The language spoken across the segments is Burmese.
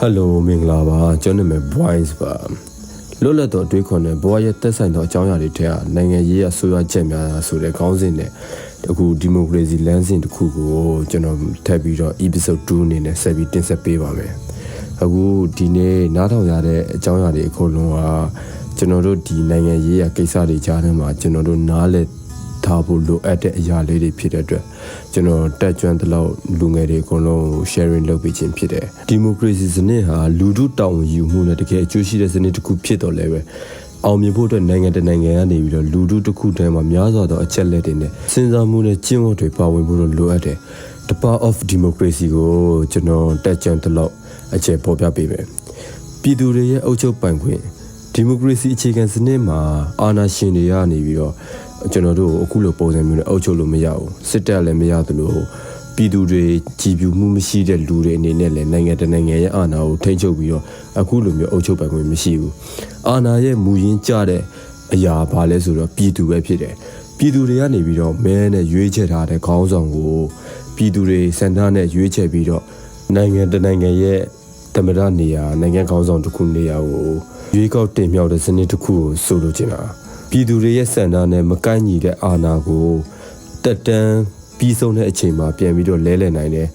ဟယ်လိုမင်္ဂလာပါကျွန်တော်နာမည် Boys ပါလွတ်လပ်သောအတွေးခေါ်တဲ့ဘဝရဲ့သက်ဆိုင်သောအကြောင်းအရာတွေထက်ကနိုင်ငံရေးအစိုးရချက်များဆိုတဲ့ခေါင်းစဉ်နဲ့အခုဒီမိုကရေစီလမ်းစဉ်တစ်ခုကိုကျွန်တော်ထပ်ပြီးတော့ episode 2အနေနဲ့ဆက်ပြီးတင်ဆက်ပေးပါမယ်အခုဒီနေ့နားထောင်ရတဲ့အကြောင်းအရာတွေအကုန်လုံးကကျွန်တော်တို့ဒီနိုင်ငံရေးအကိစ္စတွေကြားထဲမှာကျွန်တော်တို့နားလည် ထားဖို့လိုအပ်တဲ့အရာလေးတွေဖြစ်တဲ့အတွက်ကျွန်တော်တက်ကြွတဲ့လောက်လူငယ်တွေအကုန်လုံး sharing လုပ်ပေးခြင်းဖြစ်တယ်ဒီမိုကရေစီစနစ်ဟာလူထုတောင်းယူမှုနဲ့တကယ်အကျိုးရှိတဲ့စနစ်တစ်ခုဖြစ်တော်လဲပဲအောင်မြင်ဖို့အတွက်နိုင်ငံတကာနိုင်ငံကနေပြီးတော့လူထုတစ်ခုတည်းမှာများစွာသောအချက်လက်တွေနဲ့စဉ်းစားမှုနဲ့ကျင့်ဝတ်တွေပါဝင်ဖို့လိုအပ်တယ် The Power of Democracy ကိုကျွန်တော်တက်ကြွတဲ့လောက်အချက်ပေါ်ပြပေးမယ်ပြည်သူတွေရဲ့အုပ်ချုပ်ပိုင်ခွင့်ဒီမိုကရေစီအခြေခံစနစ်မှာအာဏာရှင်တွေကနေပြီးတော့ ကျွန်တော်တို့အခုလိုပုံစံမျိုးနဲ့အုပ်ချုပ်လို့မရဘူးစစ်တပ်လည်းမရသလိုပြည်သူတွေကြည်ပြူမှုမရှိတဲ့လူတွေအနေနဲ့လည်းနိုင်ငံတကာနိုင်ငံရဲ့အာဏာကိုထိန်းချုပ်ပြီးတော့အခုလိုမျိုးအုပ်ချုပ်ပိုင်ခွင့်မရှိဘူးအာဏာရဲ့မူရင်းကြတဲ့အရာဘာလဲဆိုတော့ပြည်သူပဲဖြစ်တယ်ပြည်သူတွေကနေပြီးတော့မဲနဲ့ရွေးချယ်ထားတဲ့ခေါင်းဆောင်ကိုပြည်သူတွေစံထားနဲ့ရွေးချယ်ပြီးတော့နိုင်ငံတကာနိုင်ငံရဲ့သမ္မတနေရာနိုင်ငံခေါင်းဆောင်တစ်ခုနေရာကိုရွေးကောက်တင်မြှောက်တဲ့စနစ်တစ်ခုကိုဆိုလိုချင်တာ ပြည်သူတွေရဲ့စံထားနဲ့မကိုက်ညီတဲ့အာဏာကိုတက်တန်းပြီးဆုံးတဲ့အချိန်မှာပြန်ပြီးတော့လဲလှယ်နိုင်တယ်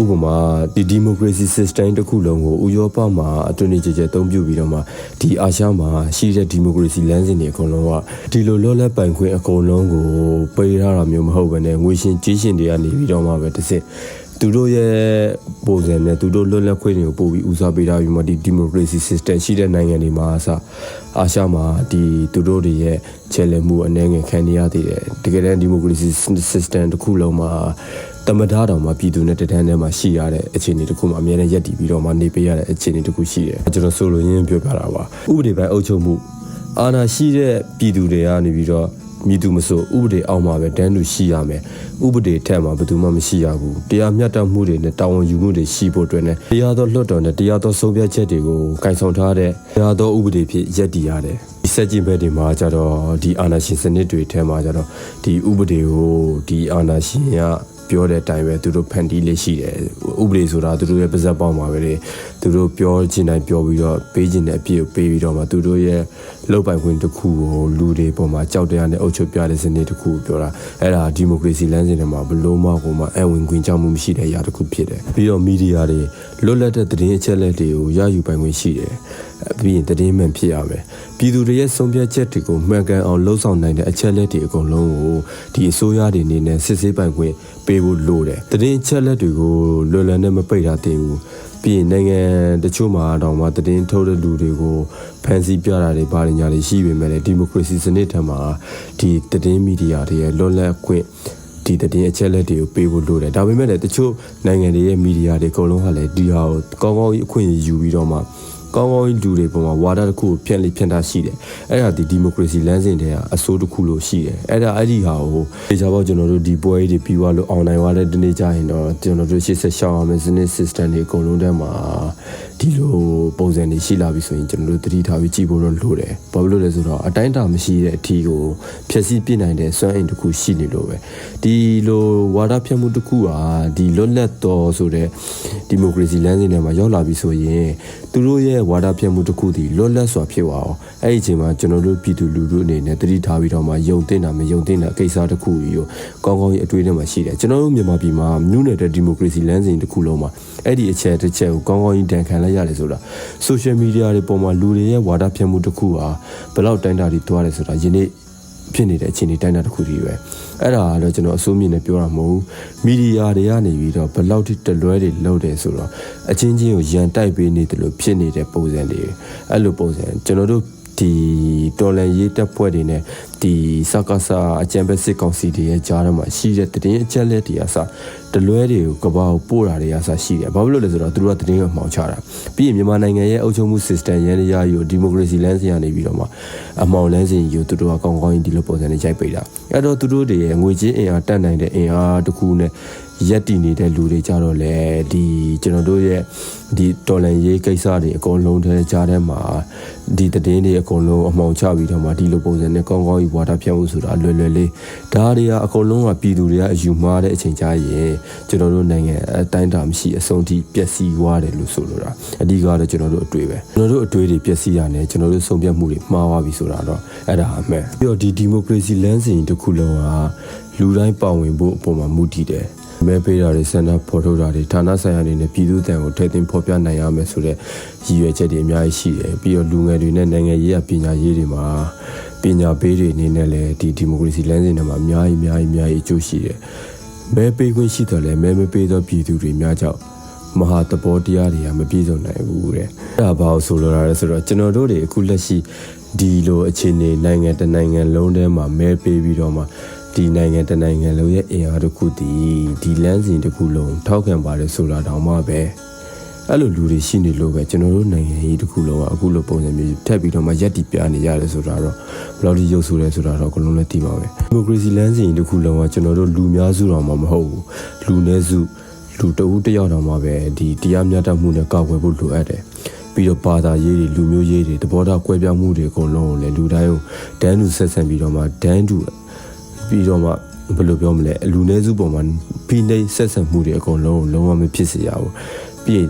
ဥပမာဒီဒီမိုကရေစီ system တစ်ခုလုံးကိုဥရောပမှာအတွင်းနေကြကြအသုံးပြုပြီးတော့မှဒီအာရှမှာရှိတဲ့ဒီမိုကရေစီလမ်းစဉ်တွေအကုန်လုံးကဒီလိုလောလက်ပိုင်ခွင့်အကုန်လုံးကိုပေးထားတာမျိုးမဟုတ်ဘဲနဲ့ငွေရှင်ကြီးရှင်တွေကနေပြီးတော့မှပဲတစ်စစ်သူတို့ရဲ့ပုံစံနဲ့သူတို့လွတ်လပ်ခွင့်တွေကိုပို့ပြီးဦးစားပေးထားပြီးမှဒီဒီမိုကရေစီ system ရှိတဲ့နိုင်ငံတွေမှာအစ အာရှမှာဒီသူတို့တွေရဲ့ချဲ့လည်မှုအနေငယ်ခံနေရသေးတယ်တကယ်တမ်းဒီမိုကရေစီ system တစ်ခုလုံးမှာတမဒါတော်မှာပြည်သူနဲ့တဒန်းထဲမှာရှိရတဲ့အခြေအနေတစ်ခုမှာအများနဲ့ရက်တည်ပြီးတော့မှနေပေးရတဲ့အခြေအနေတစ်ခုရှိတယ်ကျွန်တော်ဆိုလိုရင်းပြောပြတာပါဥပဒေပိုင်းအုပ်ချုပ်မှုအာဏာရှိတဲ့ပြည်သူတွေကနေပြီးတော့ မြည်သူမဆိုဥပဒေအောက်မှာပဲတန်းတူရှိရမယ်ဥပဒေထက်မှာဘယ်သူမှမရှိရဘူးတရားမျှတမှုတွေနဲ့တာဝန်ယူမှုတွေရှိဖို့အတွက်နဲ့တရားသောလွတ်တော်နဲ့တရားသောဆုံးဖြတ်ချက်တွေကိုကင်ဆောင်ထားတဲ့တရားသောဥပဒေဖြစ်ရက်တည်ရတယ်ဒီစက်ကြင်ဘက်တွေမှာကြတော့ဒီအာဏာရှင်စနစ်တွေထဲမှာကြတော့ဒီဥပဒေကိုဒီအာဏာရှင်ကပြောတဲ့အတိုင်းပဲသူတို့ဖန်တီးလေးရှိတယ်ဥပဒေဆိုတာသူတို့ရဲ့ပါဇက်ပေါက်မှာပဲလေ သူတို့ပြောချင်တိုင်းပြောပြီးတော့ပေးချင်တဲ့အပြည့်ကိုပေးပြီးတော့မှသူတို့ရဲ့လောက်ပိုင်ခွင့်တစ်ခုကိုလူတွေပေါ်မှာကြောက်တရားနဲ့အုပ်ချုပ်ပြတဲ့စနစ်တစ်ခုကိုပြောတာအဲ့ဒါဒီမိုကရေစီလမ်းစဉ်တွေမှာဘလို့မှကိုမှအဝင်ခွင့်ကြောက်မှုမရှိတဲ့အရာတစ်ခုဖြစ်တယ်ပြီးတော့မီဒီယာတွေလွတ်လပ်တဲ့သတင်းအချက်အလက်တွေကိုရယူပိုင်ခွင့်ရှိတယ်ပြီးရင်သတင်းမှန်ဖြစ်ရမယ်ပြည်သူတွေရဲ့ဆုံးဖြတ်ချက်တွေကိုမှန်ကန်အောင်လှုပ်ဆောင်နိုင်တဲ့အချက်အလက်တွေအကုန်လုံးကိုဒီအစိုးရတွေအနေနဲ့စစ်ဆေးပိုင်ခွင့်ပေးဖို့လိုတယ်သတင်းအချက်အလက်တွေကိုလွယ်လွယ်နဲ့မပိတ်ထားသင့်ဘူး ပြီးရင်နိုင်ငံတချို့မှာတော့မှတည်င်းထုတ်တဲ့လူတွေကိုဖန်ဆီးပြတာတွေဘာတွေညာတွေရှိပေမဲ့ဒီမိုကရေစီစနစ်ထက်မှာဒီတည်င်းမီဒီယာတွေရဲ့လွတ်လပ်ခွင့်ဒီတည်င်းအချက်လက်တွေကိုပေးဖို့လိုတယ်ဒါပေမဲ့လည်းတချို့နိုင်ငံတွေရဲ့မီဒီယာတွေအကုန်လုံးကလည်းဒီဟာကိုကောင်းကောင်းကြီးအခွင့်အရေးယူပြီးတော့မှ ကောင်းကောင်းကြီးလူတွေပုံမှာဝါဒတစ်ခုကိုဖြန့်လိဖြန့်တာရှိတယ်အဲ့ဒါဒီဒီမိုကရေစီလမ်းစဉ်တွေကအစိုးတစ်ခုလို့ရှိတယ်အဲ့ဒါအဲ့ဒီဟာကိုဒေချာပေါက်ကျွန်တော်တို့ဒီပွဲကြီးတွေပြီးသွားလို့အောင်နိုင်သွားတဲ့ဒီနေ့ကျရင်တော့ကျွန်တော်တို့ရှေ့ဆက်ရှောင်းအောင်မယ်စနစ် system တွေအကုန်လုံးတည်းမှာဒီလို ပုံစံတွေရှိလာပြီဆိုရင်ကျွန်တော်တို့သတိထားပြီးကြည့်ဖို့တော့လိုတယ်ဘာဖြစ်လို့လဲဆိုတော့အတိုင်းအတာမရှိတဲ့အထီကိုဖြည့်ဆည်းပြနိုင်တဲ့စွမ်းအင်တစ်ခုရှိနေလို့ပဲဒီလိုဝါဒဖြန့်မှုတစ်ခုဟာဒီလွတ်လပ်တော်ဆိုတဲ့ဒီမိုကရေစီလမ်းစဉ်တွေမှာရောက်လာပြီဆိုရင်သူတို့ရဲ့ဝါဒဖြန့်မှုတစ်ခုဒီလွတ်လပ်စွာဖြစ်သွားအောင်အဲ့ဒီအချိန်မှာကျွန်တော်တို့ပြည်သူလူထုအနေနဲ့သတိထားပြီးတော့မှယုံတင်တာမယုံတင်တာကိစ္စတစ်ခုကြီးကိုကောင်းကောင်းကြီးအတွေ့အကြုံမှာရှိတယ်ကျွန်တော်တို့မြန်မာပြည်မှာနုနယ်တဲ့ဒီမိုကရေစီလမ်းစဉ်တစ်ခုလုံးမှာအဲ့ဒီအချက်တစ်ချက်ကိုကောင်းကောင်းကြီးတန်ခံလိုက်ရတယ်ဆိုတာ social media တွေပေါ်မှာလူတွေရဲ့ဝါဒဖြန့်မှုတစ်ခုဟာဘယ်လောက်တိုင်းတာတွေတွားတယ်ဆိုတာယနေ့ဖြစ်နေတဲ့အခြေအနေတိုင်းတာတစ်ခုကြီးပဲအဲ့ဒါကတော့ကျွန်တော်အစိုးမြင့်နဲ့ပြောတာမဟုတ်ဘူးမီဒီယာတွေကနေပြီးတော့ဘယ်လောက်ထိတလွဲတွေလုပ်တယ်ဆိုတော့အချင်းချင်းကိုရန်တိုက်ပေးနေတယ်လို့ဖြစ်နေတဲ့ပုံစံတွေအဲ့လိုပုံစံကျွန်တော်တို့ ဒီတော်လန်ရေးတပ်ဖွဲ့တွေနဲ့ဒီစကားစာအကြံပေးစစ်ကောင်စီတွေရဲ့ကြားထဲမှာရှိတဲ့တည်င်းအချက်လက်တွေအစတလွဲတွေကိုကဘာကိုပို့တာတွေအစရှိတယ်ဘာဖြစ်လို့လဲဆိုတော့သူတို့ကတည်င်းကိုမှောင်ချတာပြီးရင်မြန်မာနိုင်ငံရဲ့အုပ်ချုပ်မှု system ရန်ရာယူဒီမိုကရေစီလမ်းစဉ်ကနေပြီးတော့မှအမောင်လမ်းစဉ်ယူသူတို့ကကောင်းကောင်းဒီလိုပုံစံနဲ့ရိုက်ပိတ်တာအဲ့တော့သူတို့တွေရဲ့ငွေကြေးအင်အားတက်နိုင်တဲ့အင်အားတစ်ခုနဲ့ ရက်တည်နေတဲ့လူတွေကြတော့လေဒီကျွန်တော်တို့ရဲ့ဒီတော်လန်ရေးကိစ္စတွေအကုန်လုံးထဲကြားထဲမှာဒီတည်င်းတွေအကုန်လုံးအမှောင်ချပြီးတော့မှဒီလိုပုံစံနဲ့ကောင်းကောင်းကြီးဝါဒဖြန့်မှုဆိုတာလွယ်လွယ်လေးဒါတွေကအကုန်လုံးကပြည်သူတွေကအယူမှားတဲ့အချိန်ကြာရင်ကျွန်တော်တို့နိုင်ငံအတိုင်းအတာမရှိအဆုံးထိပျက်စီးသွားတယ်လို့ဆိုလိုတာအဓိကတော့ကျွန်တော်တို့အတွေ့ပဲကျွန်တော်တို့အတွေ့တွေပျက်စီးရတယ်ကျွန်တော်တို့ဆုံးဖြတ်မှုတွေမှားသွားပြီဆိုတာတော့အဲ့ဒါအမှန်ပြီးတော့ဒီဒီမိုကရေစီလမ်းစဉ်တစ်ခုလုံးကလူတိုင်းပါဝင်ဖို့အပေါ်မှာမူတည်တယ် မဲပေးတာတွေစန္ဒဖော်ထုတ်တာတွေဌာနဆိုင်ရာတွေနဲ့ပြည်သူ့တန်ကိုထည့်သွင်းဖော်ပြနိုင်ရမယ်ဆိုတဲ့ရည်ရွယ်ချက်တွေအများကြီးရှိတယ်ပြီးတော့လူငယ်တွေနဲ့နိုင်ငံရေးအပညာရေးတွေမှာပညာပေးတွေအနေနဲ့လည်းဒီဒီမိုကရေစီလမ်းစဉ်တွေမှာအများကြီးအများကြီးအများကြီးအကျိုးရှိတယ်မဲပေးခွင့်ရှိတယ်လဲမဲမပေးသောပြည်သူတွေများကြောင့်မဟာတဘောတရားတွေကမပြည့်စုံနိုင်ဘူးတဲ့အဲ့ဒါဘာလို့ဆိုလိုတာလဲဆိုတော့ကျွန်တော်တို့တွေအခုလက်ရှိဒီလိုအခြေအနေနိုင်ငံတစ်နိုင်ငံလုံးထဲမှာမဲပေးပြီးတော့မှ ဒီနိုင်ငံတစ်နိုင်ငံလုံးရဲ့အင်အားတစ်ခုတည်ဒီလမ်းစဉ်တစ်ခုလုံးထောက်ခံပါတယ်ဆိုတာတောင်မှပဲအဲ့လိုလူတွေရှိနေလို့ပဲကျွန်တော်တို့နိုင်ငံရေးတစ်ခုလုံးကအခုလိုပုံစံမျိုးထပ်ပြီးတော့မှရက်တီပြနေရတယ်ဆိုတာတော့ဘယ်လိုဒီရုပ်ဆိုလဲဆိုတာတော့အကုန်လုံးလည်းသိပါပဲဒီမိုကရေစီလမ်းစဉ်တစ်ခုလုံးကကျွန်တော်တို့လူများစုတော်မှမဟုတ်ဘူးလူနည်းစုလူတဦးတစ်ယောက်တောင်မှပဲဒီတရားမျှတမှုနဲ့ကောက်ွယ်ဖို့လိုအပ်တယ်ပြီးတော့ဘာသာရေးတွေလူမျိုးရေးတွေတဘောထားကွဲပြားမှုတွေအကုန်လုံးကိုလည်းလူတိုင်းကိုဒန်းတူဆက်ဆံပြီးတော့မှဒန်းတူ ပြီးတော့မှဘယ်လိုပြောမလဲလူနည်းစုပေါ်မှာဖိနှိပ်ဆက်ဆံမှုတွေအကုန်လုံးကိုလုံးဝမဖြစ်စေရဘူးပြီးရင်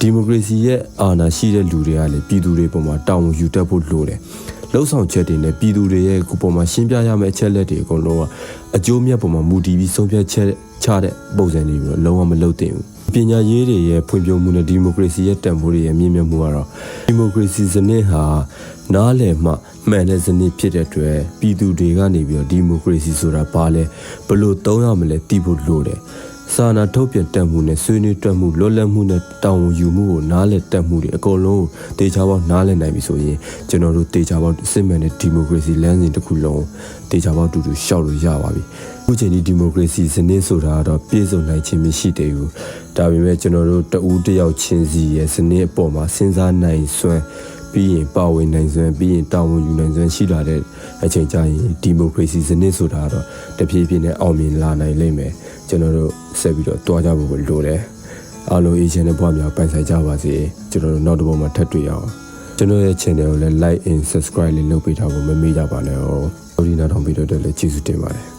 ဒီမိုကရေစီရဲ့အာဏာရှိတဲ့လူတွေကလည်းပြည်သူတွေပေါ်မှာတာဝန်ယူတတ်ဖို့လိုတယ်လှုပ်ဆောင်ချက်တွေနဲ့ပြည်သူတွေရဲ့ကိုပေါ်မှာရှင်းပြရမယ့်အချက်လက်တွေအကုန်လုံးကအကျိုးမြတ်ပေါ်မှာမူတည်ပြီးဆုံးဖြတ်ချက်ချတဲ့ပုံစံတွေမျိုးလုံးဝမလုပ်သင့်ဘူး ပညာရေးတွေရဲ့ဖွံ့ဖြိုးမှုနဲ့ဒီမိုကရေစီရဲ့တန်ဖိုးတွေရဲ့မြင့်မြတ်မှုကတော့ဒီမိုကရေစီစနစ်ဟာနားလည်မှမှန်တဲ့စနစ်ဖြစ်တဲ့အတွက်ပြည်သူတွေကနေပြီးတော့ဒီမိုကရေစီဆိုတာဘာလဲဘယ်လိုသုံးရမလဲသိဖို့လိုတယ်စာနာထုတ်ပြန်တက်မှုနဲ့ဆွေးနွေးတက်မှုလွတ်လပ်မှုနဲ့တောင်းဝန်ယူမှုကိုနားလည်တက်မှုတွေအကုန်လုံးကိုတေချာပေါက်နားလည်နိုင်ပြီဆိုရင်ကျွန်တော်တို့တေချာပေါက်စစ်မှန်တဲ့ဒီမိုကရေစီလမ်းစဉ်တစ်ခုလုံးတေချာပေါက်တူတူရှောက်လို့ရပါပြီအ ခုချိန်ဒီဒီမိုကရေစီစနစ်ဆိုတာတော့ပြည့်စုံနိုင်ခြင်းမရှိသေးဘူးဒါပေမဲ့ကျွန်တော်တို့တဦးတစ်ယောက်ချင်းစီရဲ့စနစ်အပေါ်မှာစဉ်းစားနိုင်စွမ်းပြီးရင်ပါဝင်နိုင်စွမ်းပြီးရင်တာဝန်ယူနိုင်စွမ်းရှိလာတဲ့အချိန်ကျရင်ဒီမိုကရေစီစနစ်ဆိုတာတော့တဖြည်းဖြည်းနဲ့အောင်မြင်လာနိုင်လိမ့်မယ်ကျွန်တော်တို့ဆက်ပြီးတော့တွားကြဖို့လိုတယ်အားလုံးအေးချမ်းတဲ့ဘဝများပိုင်ဆိုင်ကြပါစေကျွန်တော်တို့နောက်တစ်ပုံမှာထပ်တွေ့အောင်ကျွန်တော်ရဲ့ channel ကိုလည်း like and subscribe လေးလုပ်ပေးထားဖို့မမေ့ကြပါနဲ့ဟုတ်ဒီနောက်ထောင်ပြီးတော့လည်းကျေးဇူးတင်ပါတယ်